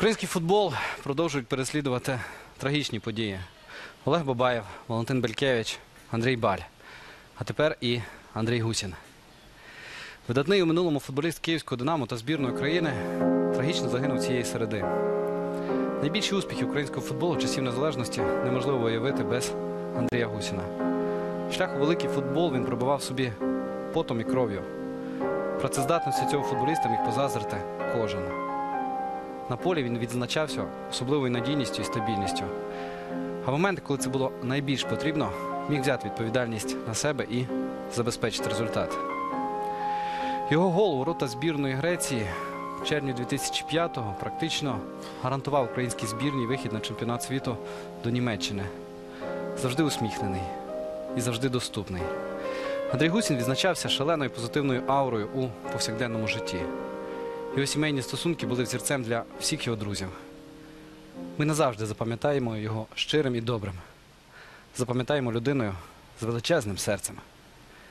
Український футбол продовжують переслідувати трагічні події. Олег Бабаєв, Валентин Белькевич, Андрій Баль. А тепер і Андрій Гусін. Видатний у минулому футболіст Київського Динамо та збірної країни трагічно загинув цієї середи. Найбільші успіхи українського футболу часів незалежності неможливо уявити без Андрія Гусіна. Шлях у великий футбол він пробивав собі потом і кров'ю. Працездатності цього футболіста міг позазрити кожен. На полі він відзначався особливою надійністю і стабільністю. А в моменти, коли це було найбільш потрібно, міг взяти відповідальність на себе і забезпечити результат. Його гол у ворота збірної Греції в червні 2005-го практично гарантував українській збірній вихід на чемпіонат світу до Німеччини. Завжди усміхнений і завжди доступний. Андрій Гусін відзначався шаленою позитивною аурою у повсякденному житті. Його сімейні стосунки були взірцем для всіх його друзів. Ми назавжди запам'ятаємо його щирим і добрим. Запам'ятаємо людиною з величезним серцем.